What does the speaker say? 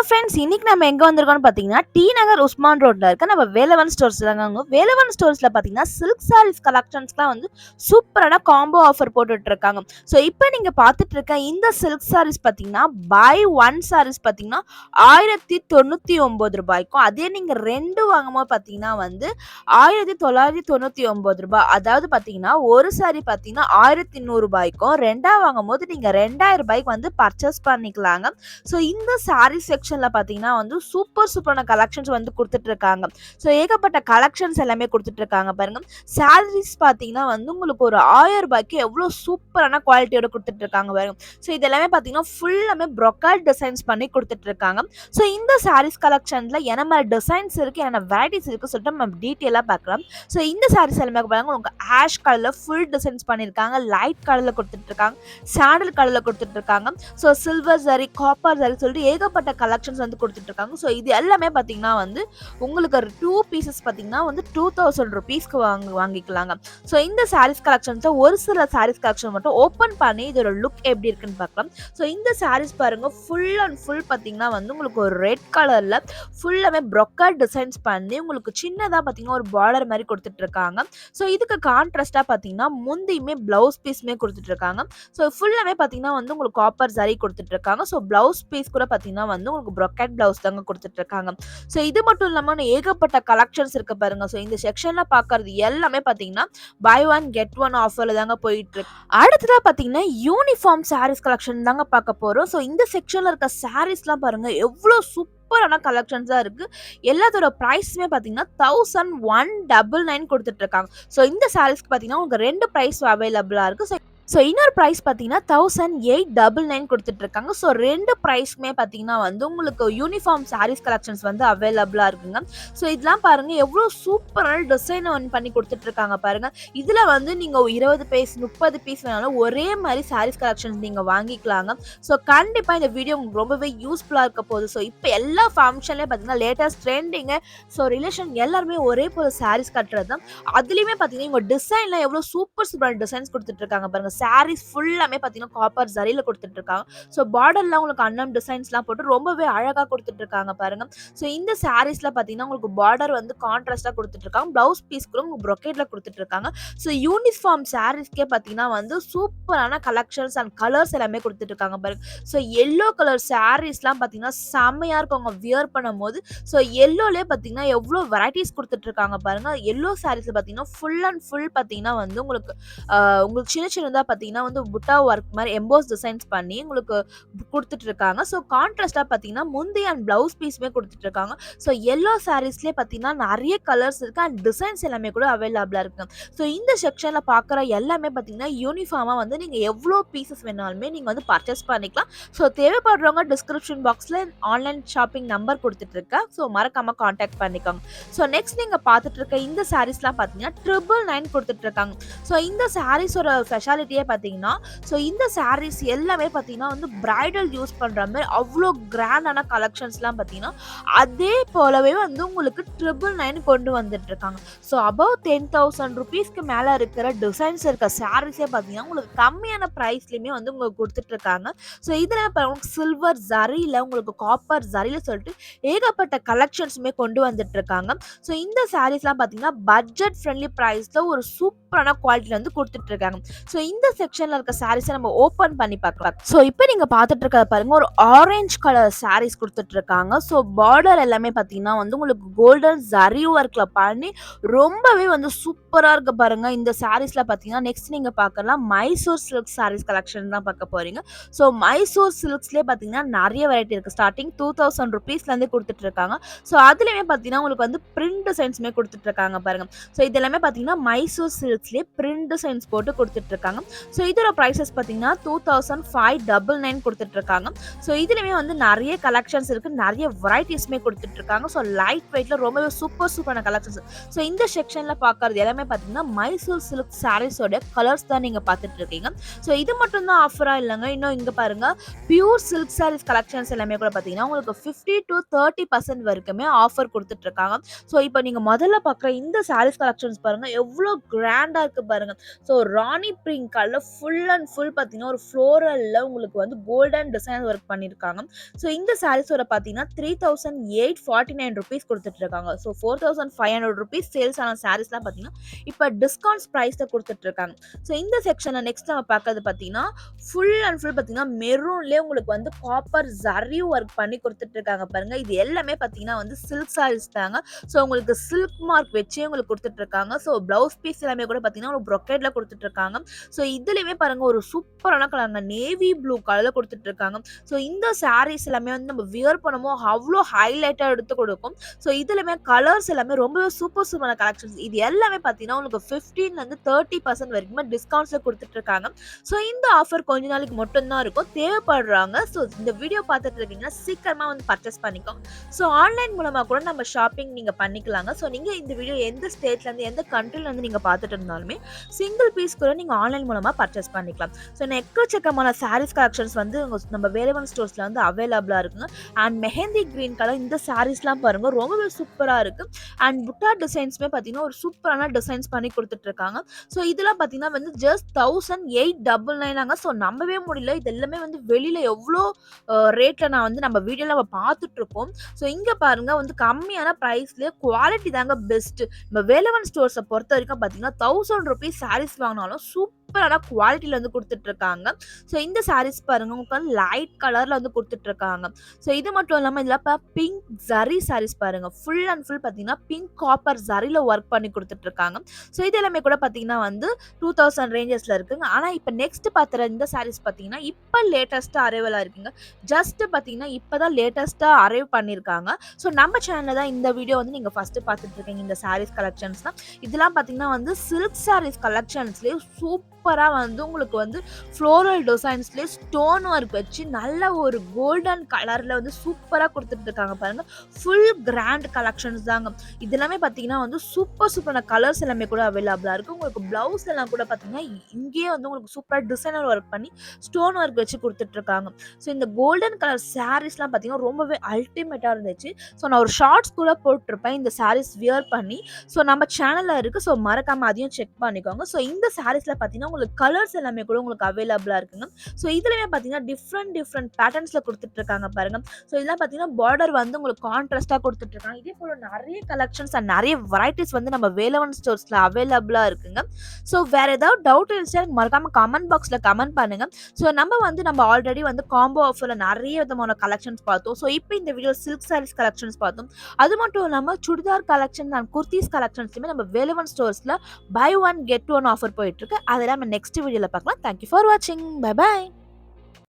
Hello friends இன்னைக்கு நம்ம எங்கே வந்திருக்கோம்னு பார்த்தீங்கன்னா டி நகர் உஸ்மான் ரோட்ல இருக்க நம்ம வேலவன் ஸ்டோர்ஸ் தாங்க வேலவன் ஸ்டோர்ஸ்ல பார்த்தீங்கன்னா சில்க் சாரீஸ் கலெக்ஷன்ஸ்லாம் வந்து சூப்பரான காம்போ ஆஃபர் போட்டுட்டு இருக்காங்க ஸோ இப்போ நீங்க பார்த்துட்டு இருக்க இந்த சில்க் சாரீஸ் பார்த்தீங்கன்னா பை ஒன் சாரீஸ் பார்த்தீங்கன்னா ஆயிரத்தி தொண்ணூற்றி ஒம்பது ரூபாய்க்கும். அதே நீங்கள் ரெண்டு வாங்கும்போது பார்த்தீங்கன்னா வந்து ஆயிரத்தி தொள்ளாயிரத்தி தொண்ணூற்றி ஒம்பது ரூபாய். அதாவது பார்த்தீங்கன்னா ஒரு சாரீ பார்த்தீங்கன்னா ஆயிரத்தி நூறுபாய்க்கும் ரெண்டாவது வாங்கும்போது நீங்க ரெண்டாயிரம் ரூபாய்க்கு வந்து பர்ச்சேஸ் பண்ணிக்கலாங்க. ஸோ இந்த சாரீ செக்ஷன்ல பார்த்தீங்கன்னா வந்து சூப்பர் சூப்பரான கலெக்ஷன்ஸ் வந்து கொடுத்துட்டு இருக்காங்க ஸோ ஏகப்பட்ட கலெக்ஷன்ஸ் எல்லாமே கொடுத்துட்டு இருக்காங்க பாருங்க. சாரீஸ் பார்த்தீங்கன்னா வந்து உங்களுக்கு ஒரு ஆயிரம் ரூபாய்க்கு எவ்வளோ சூப்பரான குவாலிட்டியோட கொடுத்துட்டு இருக்காங்க பாருங்க. ஸோ இது எல்லாமே பார்த்தீங்கன்னா ஃபுல்லாமே ப்ரொக்கால் டிசைன்ஸ் பண்ணி கொடுத்துட்டு இருக்காங்க ஸோ இந்த சாரீஸ் கலெக்ஷன்ல என்ன மாதிரி டிசைன்ஸ் இருக்கு என்ன வெரைட்டிஸ் இருக்கு சொல்லிட்டு நம்ம டீட்டெயிலாக பார்க்கலாம் ஸோ இந்த சாரீஸ் எல்லாமே பாருங்க உங்களுக்கு ஆஷ் கலர்ல ஃபுல் டிசைன்ஸ் பண்ணியிருக்காங்க. லைட் கலர்ல கொடுத்துட்டு இருக்காங்க சாண்டல் கலர்ல கொடுத்துட்டு இருக்காங்க ஸோ சில்வர் சரி காப்பர் சரி சொல்லிட்டு ஏகப்பட்ட கலெக்ஷன்ஸ் வந்து கொடுத்துட்ருக்காங்க. ஸோ இது எல்லாமே பார்த்தீங்கன்னா வந்து உங்களுக்கு ஒரு டூ பீசஸ் பார்த்தீங்கன்னா வந்து டூ தௌசண்ட் ருபீஸ்க்கு வாங்க வாங்கிக்கலாங்க. ஸோ இந்த சாரீஸ் கலெக்ஷன்ஸை ஒரு சில சாரீஸ் கலெக்ஷன் மட்டும் ஓப்பன் பண்ணி இதோட லுக் எப்படி இருக்குன்னு பார்க்கலாம் ஸோ இந்த சாரீஸ் பாருங்க ஃபுல் அண்ட் ஃபுல் பார்த்தீங்கன்னா வந்து உங்களுக்கு ஒரு ரெட் கலரில் ஃபுல்லாமே ப்ரொக்கர் டிசைன்ஸ் பண்ணி உங்களுக்கு சின்னதாக பார்த்தீங்கன்னா ஒரு பார்டர் மாதிரி கொடுத்துட்ருக்காங்க. ஸோ இதுக்கு கான்ட்ராஸ்ட்டாக பார்த்தீங்கன்னா முந்தியுமே ப்ளவுஸ் பீஸுமே கொடுத்துட்ருக்காங்க. ஸோ ஃபுல்லாகவே பார்த்தீங்கன்னா வந்து உங்களுக்கு காப்பர் சரி கொடுத்துட்ருக்காங்க. ஸோ ப்ளவுஸ் பீஸ் கூட பார்த்தீங்கன்னா வந்து உங்களுக்கு ப்ரொக்கெட் ப்ளவுஸ் தாங்க கொடுத்துட்டு இருக்காங்க ஸோ இது மட்டும் இல்லாமல் ஏகப்பட்ட கலெக்ஷன்ஸ் இருக்கு பாருங்க. ஸோ இந்த செக்ஷன்ல பார்க்கறது எல்லாமே பார்த்தீங்கன்னா பை ஒன் கெட் ஒன் ஆஃபர்ல தாங்க போயிட்டு இருக்கு அடுத்ததா பார்த்தீங்கன்னா யூனிஃபார்ம் சாரீஸ் கலெக்ஷன் தாங்க பார்க்க போறோம். ஸோ இந்த செக்ஷன்ல இருக்க சாரீஸ்லாம் பாருங்க எவ்வளோ சூப்பரான கலெக்ஷன்ஸாக இருக்குது எல்லாத்தோட ப்ரைஸுமே பார்த்தீங்கன்னா தௌசண்ட் ஒன் டபுள் நைன் கொடுத்துட்ருக்காங்க. ஸோ இந்த சாரீஸ்க்கு பார்த்தீங்கன்னா உங்களுக்கு ரெண்டு ப்ரைஸ் அவைலபிளாக இருக்குது ஸோ ஸோ இன்னொரு ப்ரைஸ் பார்த்தீங்கன்னா தௌசண்ட் எயிட் டபுள் நைன் கொடுத்துட்ருக்காங்க. ஸோ ரெண்டு ப்ரைஸ்க்குமே பார்த்தீங்கன்னா வந்து உங்களுக்கு யூனிஃபார்ம் சாரீஸ் கலெக்ஷன்ஸ் வந்து அவைலபிளாக இருக்குங்க. ஸோ இதெல்லாம் பாருங்க எவ்வளோ சூப்பரான டிசைன் வந்து பண்ணி கொடுத்துட்ருக்காங்க பாருங்கள் இதில் வந்து நீங்கள் இருபது பீஸ் முப்பது பீஸ் வேணாலும் ஒரே மாதிரி சாரீஸ் கலெக்ஷன்ஸ் நீங்கள் வாங்கிக்கலாங்க. ஸோ கண்டிப்பாக இந்த வீடியோ உங்களுக்கு ரொம்பவே யூஸ்ஃபுல்லாக இருக்க போகுது. ஸோ இப்போ எல்லா ஃபங்க்ஷன்லேயும் பார்த்தீங்கன்னா லேட்டஸ்ட் ட்ரெண்டிங்கு ஸோ ரிலேஷன் எல்லாருமே ஒரே போல சாரீஸ் கட்டுறது தான். அதுலேயுமே பார்த்தீங்கன்னா இவங்க டிசைன்லாம் எவ்வளோ சூப்பர் சூப்பரான டிசைன்ஸ் கொடுத்துட்ருக்காங்க பாருங்கள் பாருங்க. சாரீஸ் ஃபுல்லாமே பார்த்தீங்கன்னா காப்பர் ஜரியில் கொடுத்துட்டு இருக்காங்க ஸோ பார்டர்லாம் உங்களுக்கு அன்னம் டிசைன்ஸ்லாம் போட்டு ரொம்பவே அழகாக கொடுத்துட்டு இருக்காங்க பாருங்க. ஸோ இந்த சாரீஸில் பார்த்தீங்கன்னா உங்களுக்கு பார்டர் வந்து கான்ட்ராஸ்டாக கொடுத்துட்டு இருக்காங்க ப்ளவுஸ் பீஸ் கூட உங்களுக்கு ப்ரொக்கேட்டில் கொடுத்துட்டு இருக்காங்க ஸோ யூனிஃபார்ம் சாரீஸ்க்கே பார்த்தீங்கன்னா வந்து சூப்பரான கலெக்ஷன்ஸ் அண்ட் கலர்ஸ் எல்லாமே கொடுத்துட்டு இருக்காங்க பாருங்க. ஸோ எல்லோ கலர் சாரீஸ்லாம் பார்த்தீங்கன்னா செம்மையாக இருக்கும் அவங்க வியர் பண்ணும்போது. ஸோ எல்லோலே பார்த்தீங்கன்னா எவ்வளோ வெரைட்டிஸ் கொடுத்துட்டு இருக்காங்க பாருங்க. எல்லோ சாரீஸ் பார்த்தீங்கன்னா ஃபுல் அண்ட் ஃபுல் பார்த்தீங்கன்னா வந்து உங்களுக்கு உங்களுக்கு சின்ன சின்னதாக பார்த்தீங்கன்னா வந்து புட்டா ஒர்க் மாதிரி எம்போஸ் டிசைன்ஸ் பண்ணி உங்களுக்கு கொடுத்துட்டு இருக்காங்க ஸோ கான்ட்ராஸ்டாக பார்த்தீங்கன்னா முந்தி அண்ட் ப்ளவுஸ் பீஸுமே கொடுத்துட்டு இருக்காங்க ஸோ எல்லோ சாரீஸ்லேயே பார்த்தீங்கன்னா நிறைய கலர்ஸ் இருக்குது அண்ட் டிசைன்ஸ் எல்லாமே கூட அவைலபிளாக இருக்கு. ஸோ இந்த செக்ஷனில் பார்க்குற எல்லாமே பார்த்தீங்கன்னா யூனிஃபார்மாக வந்து நீங்கள் எவ்வளோ பீசஸ் வேணாலுமே நீங்கள் வந்து பர்ச்சேஸ் பண்ணிக்கலாம். ஸோ தேவைப்படுறவங்க டிஸ்கிரிப்ஷன் பாக்ஸில் ஆன்லைன் ஷாப்பிங் நம்பர் கொடுத்துட்ருக்கேன் ஸோ மறக்காமல் காண்டாக்ட் பண்ணிக்கோங்க. ஸோ நெக்ஸ்ட் நீங்கள் பார்த்துட்டு இருக்க இந்த சாரீஸ்லாம் பார்த்தீங்கன்னா ட்ரிபிள் நைன் கொடுத்துட்ருக்காங்க ஸோ இந்த சாரீஸோட ஸ்பெஷாலிட்டியை பார்த்தீங்கன்னா ஸோ இந்த சாரீஸ் எல்லாமே பார்த்தீங்கன்னா வந்து பிரைடல் யூஸ் பண்ணுற மாதிரி அவ்வளோ கிராண்டான கலெக்ஷன்ஸ்லாம் பார்த்தீங்கன்னா அதே போலவே வந்து உங்களுக்கு ட்ரிபிள் நைன் கொண்டு வந்துட்டு இருக்காங்க. ஸோ அபவ் டென் தௌசண்ட் ருபீஸ்க்கு மேலே இருக்கிற டிசைன்ஸ் இருக்க சாரீஸே பார்த்தீங்கன்னா உங்களுக்கு கம்மியான ப்ரைஸ்லையுமே வந்து உங்களுக்கு கொடுத்துட்ருக்காங்க ஸோ இதில் இப்போ உங்களுக்கு சில்வர் ஜரியில் உங்களுக்கு காப்பர் ஜரியில் சொல்லிட்டு ஏகப்பட்ட கலெக்ஷன்ஸுமே கொண்டு வந்துட்டு இருக்காங்க. ஸோ இந்த சாரீஸ்லாம் பார்த்தீங்கன்னா பட்ஜெட் ஃப்ரெண்ட்லி ப்ரைஸில் ஒரு சூப்பரான குவாலிட்டியில் வந்து கொடுத்துட்ருக்காங்க ஸோ இந்த இந்த செக்ஷனில் இருக்க சாரீஸை நம்ம ஓப்பன் பண்ணி பார்க்கலாம். ஸோ இப்போ நீங்கள் பார்த்துட்டு இருக்கிறத பாருங்க. ஒரு ஆரஞ்சு கலர் சாரீஸ் கொடுத்துட்டு இருக்காங்க. ஸோ பார்டர் எல்லாமே பார்த்தீங்கன்னா வந்து உங்களுக்கு கோல்டன் ஜரி ஒர்க்ல பண்ணி ரொம்பவே வந்து சூப்பராக இருக்க பாருங்க. இந்த சாரீஸில் பார்த்தீங்கன்னா நெக்ஸ்ட் நீங்கள் பார்க்கலாம். மைசூர் சில்க் சாரீஸ் கலெக்ஷன் தான் பார்க்க போறீங்க. ஸோ மைசூர் சில்க்ஸ்லேயே பார்த்தீங்கன்னா நிறைய வெரைட்டி இருக்குது ஸ்டார்டிங் டூ தௌசண்ட் ருபீஸ்லேருந்து கொடுத்துட்டு இருக்காங்க. ஸோ அதுலேயுமே பார்த்தீங்கன்னா உங்களுக்கு வந்து பிரிண்ட் டிசைன்ஸுமே கொடுத்துட்டு இருக்காங்க பாருங்க. ஸோ இது எல்லாமே பார்த்தீங்கன்னா மைசூர் சில்க்ஸ்லேயே பிரிண்ட் டிசைன்ஸ் போட்டு கொடுத்துட்டு இருக்காங்க. ஸோ இதோட ப்ரைஸஸ் பார்த்தீங்கன்னா two thousand five double nine கொடுத்துட்ருக்காங்க. ஸோ இதுலேயுமே வந்து நிறைய கலெக்ஷன்ஸ் இருக்குது நிறைய வெரைட்டிஸ்மே கொடுத்துட்ருக்காங்க. ஸோ லைட் வெயிட்டில் ரொம்பவே சூப்பர் சூப்பரான கலெக்ஷன்ஸ் ஸோ இந்த செக்ஷனில் பார்க்குறது எல்லாமே பார்த்தீங்கன்னா மைசூர் சில்க் சாரீஸோட கலர்ஸ் தான் நீங்கள் பார்த்துட்டு இருக்கீங்க ஸோ இது மட்டும் தான் ஆஃபராக இல்லைங்க. இன்னும் இங்கே பாருங்க பியூர் சில்க் சாரீஸ் கலெக்ஷன்ஸ் எல்லாமே கூட பார்த்தீங்கன்னா உங்களுக்கு ஃபிஃப்டி டு தேர்ட்டி பர்சன்ட் வரைக்குமே ஆஃபர் கொடுத்துட்ருக்காங்க. ஸோ இப்போ நீங்கள் முதல்ல பார்க்குற இந்த சாரீஸ் கலெக்ஷன்ஸ் பாருங்க எவ்வளோ கிராண்டாக இருக்கு பாருங்க. ஸோ ராணி பிரிங்க் கலர்ல ஃபுல் அண்ட் ஃபுல் பார்த்தீங்கன்னா, ஒரு ஃப்ளோரல்ல உங்களுக்கு வந்து கோல்டன் டிசைன் ஒர்க் பண்ணியிருக்காங்க. ஸோ இந்த சாரீஸோட பார்த்தீங்கன்னா, ₹3849 குடுத்துட்டுருக்காங்க. ஸோ ₹4500 சேல்ஸ் ஆன சாரீஸ்லாம் பார்த்தீங்கன்னா, இப்போ டிஸ்கவுண்ட்ஸ் பிரைஸ்ல குடுத்துட்டுருக்காங்க. ஸோ இந்த செக்ஷனை நெக்ஸ்ட் நம்ம பார்க்கறது பார்த்தீங்கன்னா, ஃபுல் அண்ட் ஃபுல் பார்த்தீங்கன்னா, மெரூன்லேயே உங்களுக்கு வந்து காப்பர் ஜரி ஒர்க் பண்ணி குடுத்துட்டுருக்காங்க பாருங்க. இது எல்லாமே பார்த்தீங்கன்னா வந்து சில்க் சாரீஸ் தாங்க. ஸோ உங்களுக்கு சில்க் மார்க் வச்சே உங்களுக்கு குடுத்துட்டுருக்காங்க. ஸோ ப்ளவுஸ் பீஸ் எல்லாமே கூட பார்த்தீங்கன்னா, ஒரு ப்ரொக்கேட்ல கொடுத்துட்ருக்காங்க ஸோ இதுலயுமே பாருங்க ஒரு சூப்பரான கலருங்க நேவி ப்ளூ கலர்ல குடுத்துட்டுருக்காங்க. ஸோ இந்த சாரீஸ் எல்லாமே வந்து நம்ம வியர் பண்ணும்போது அவ்வளோ ஹைலைட்டா எடுத்து கொடுக்கும் ஸோ இதுலயுமே கலர்ஸ் எல்லாமே ரொம்பவே சூப்பர் சூப்பரான கலெக்ஷன்ஸ். இது எல்லாமே பார்த்தீங்கன்னா, உங்களுக்கு 15லருந்து 30% வரைக்குமே கொடுத்துட்டு இருக்காங்க ஸோ இந்த ஆஃபர் கொஞ்ச நாளைக்கு மட்டும்தான் இருக்கும். தேவைப்படுறாங்க. ஸோ இந்த வீடியோ பார்த்துட்டு இருக்கீங்கன்னா, சீக்கிரமா வந்து பர்ச்சேஸ் பண்ணிக்கோங்க. ஸோ ஆன்லைன் மூலமா கூட நம்ம ஷாப்பிங் நீங்க பண்ணிக்கலாங்க. ஸோ நீங்க இந்த வீடியோ எந்த ஸ்டேட்லேருந்து, எந்த கண்ட்ரிலேருந்து நீங்க பார்த்துட்டு இருந்தாலுமே, சிங்கிள் பீஸ் கூட நீங்க ஆன்லைன் மூலமாக பர்ச்சேஸ் பண்ணிக்கலாம். ஸோ எக்கச்சக்கமான சாரீஸ் கலெக்ஷன்ஸ் வந்து நம்ம வேலவன் ஸ்டோர்ஸில் வந்து அவைலபிளாக இருக்குங்க. அண்ட் மெஹந்தி க்ரீன் கலர் இந்த சாரீஸ்லாம் பாருங்கள் ரொம்பவே சூப்பராக இருக்குது அண்ட் புட்டா டிசைன்ஸுமே பார்த்தீங்கன்னா, ஒரு சூப்பரான டிசைன்ஸ் பண்ணி கொடுத்துட்ருக்காங்க ஸோ இதெல்லாம் பார்த்தீங்கன்னா வந்து ஜஸ்ட் 1899ங்க. ஸோ நம்பவே முடியல. இது எல்லாமே வந்து வெளியில் எவ்வளோ ரேட்டில் நான் வந்து நம்ம வீடியோவில் நம்ம பார்த்துட்ருக்கோம் ஸோ இங்கே பாருங்க வந்து கம்மியான ப்ரைஸ்லேயே குவாலிட்டி தாங்க பெஸ்ட்டு நம்ம வேலவன் ஸ்டோர்ஸை பொறுத்த வரைக்கும் பார்த்தீங்கன்னா, ₹1000 சாரீஸ் சூப்பர் சூப்பரான குவாலிட்டியில் வந்து கொடுத்துட்ருக்காங்க ஸோ இந்த சாரீஸ் பாருங்க உங்களுக்கு வந்து லைட் கலரில் வந்து கொடுத்துட்ருக்காங்க ஸோ இது மட்டும் இல்லாமல் இதில் இப்போ பிங்க் ஜரி சாரீஸ் பாருங்க. ஃபுல் அண்ட் ஃபுல் பார்த்தீங்கன்னா, பிங்க் காப்பர் ஜரியில் ஒர்க் பண்ணி கொடுத்துட்ருக்காங்க ஸோ இது எல்லாமே கூட பார்த்தீங்கன்னா வந்து டூ தௌசண்ட் ரேஞ்சஸில் இருக்குங்க. ஆனால் இப்போ நெக்ஸ்ட் பார்த்துற இந்த சாரீஸ் பார்த்தீங்கன்னா, இப்போ லேட்டஸ்ட்டாக அரைவலாக இருக்குங்க. ஜஸ்ட் பார்த்தீங்கன்னா, இப்போ தான் லேட்டஸ்ட்டாக அரைவ் பண்ணியிருக்காங்க. ஸோ நம்ம சேனலில் தான் இந்த வீடியோ வந்து நீங்கள் ஃபஸ்ட்டு பார்த்துட்டு இருக்கீங்க. இந்த சாரீஸ் கலெக்ஷன்ஸ்லாம். இதெல்லாம் பார்த்தீங்கன்னா வந்து சில்க் சாரீஸ் கலெக்ஷன்ஸ்லேயே சூப்பர் சூப்பராக வந்து உங்களுக்கு வந்து ஃப்ளோரல் டிசைன்ஸ்லேயே ஸ்டோன் ஒர்க் வச்சு நல்ல ஒரு கோல்டன் கலரில் வந்து சூப்பராக கொடுத்துட்ருக்காங்க பாருங்க. ஃபுல் கிராண்ட் கலெக்ஷன்ஸ் தாங்க. இது எல்லாமே பார்த்தீங்கன்னா வந்து சூப்பர் சூப்பரான கலர்ஸ் எல்லாமே கூட அவைலபிளாக இருக்குது உங்களுக்கு ப்ளவுஸ் எல்லாம் கூட பார்த்தீங்கன்னா, இங்கேயே வந்து உங்களுக்கு சூப்பராக டிசைனர் ஒர்க் பண்ணி ஸ்டோன் ஒர்க் வச்சு கொடுத்துட்ருக்காங்க ஸோ இந்த கோல்டன் கலர் சாரீஸ்லாம் பார்த்தீங்கன்னா, ரொம்பவே அல்டிமேட்டாக இருந்துச்சு. ஸோ நான் ஒரு ஷார்ட்ஸ் கூட போட்டிருப்பேன். இந்த சாரீஸ் வியர் பண்ணி. ஸோ நம்ம சேனலில் இருக்குது ஸோ மறக்காமல் அதையும் செக் பண்ணிக்கோங்க. ஸோ இந்த சாரீஸில் பார்த்தீங்கன்னா, உங்களுக்கு கலர்ஸ் எல்லாமே கூட உங்களுக்கு அவைலபிளாக இருக்குங்க. ஸோ இதுலையுமே பார்த்தீங்கன்னா, டிஃப்ரெண்ட் டிஃப்ரெண்ட் பேட்டர்ன்ஸ்ல கொடுத்துட்ருக்காங்க பாருங்க. ஸோ இதெல்லாம் பார்த்தீங்கன்னா, பார்டர் வந்து உங்களுக்கு கான்ட்ராஸ்ட்டா கொடுத்துட்ருக்காங்க இதே போல் நிறைய கலெக்ஷன்ஸ் அண்ட் நிறைய வெரைட்டிஸ் வந்து நம்ம வேலவன் ஸ்டோர்ஸில் அவைலபிளாக இருக்குங்க. ஸோ வேற ஏதாவது டவுட் இருந்துச்சு எனக்கு மறக்காம கமெண்ட் பாக்ஸில் கமெண்ட் பண்ணுங்க. ஸோ நம்ம வந்து நம்ம ஆல்ரெடி வந்து காம்போ ஆஃபரில் நிறைய விதமான கலெக்ஷன்ஸ் பார்த்தோம். ஸோ இப்போ இந்த வீடியோ சில்க் சாரீஸ் கலெக்ஷன்ஸ் பார்த்தோம். அது மட்டும் இல்லாமல் சுடிதார் கலெக்ஷன் அண்ட் குர்த்திஸ் கலெக்ஷன்ஸுமே நம்ம Velavan ஸ்டோர்ஸில் buy one get one offer போயிட்டுருக்கு. அதெல்லாம் நம்ம நெக்ஸ்ட் வீடியோல பார்க்கலாம். தேங்க் யூ ஃபார் வாட்சிங். Bye bye.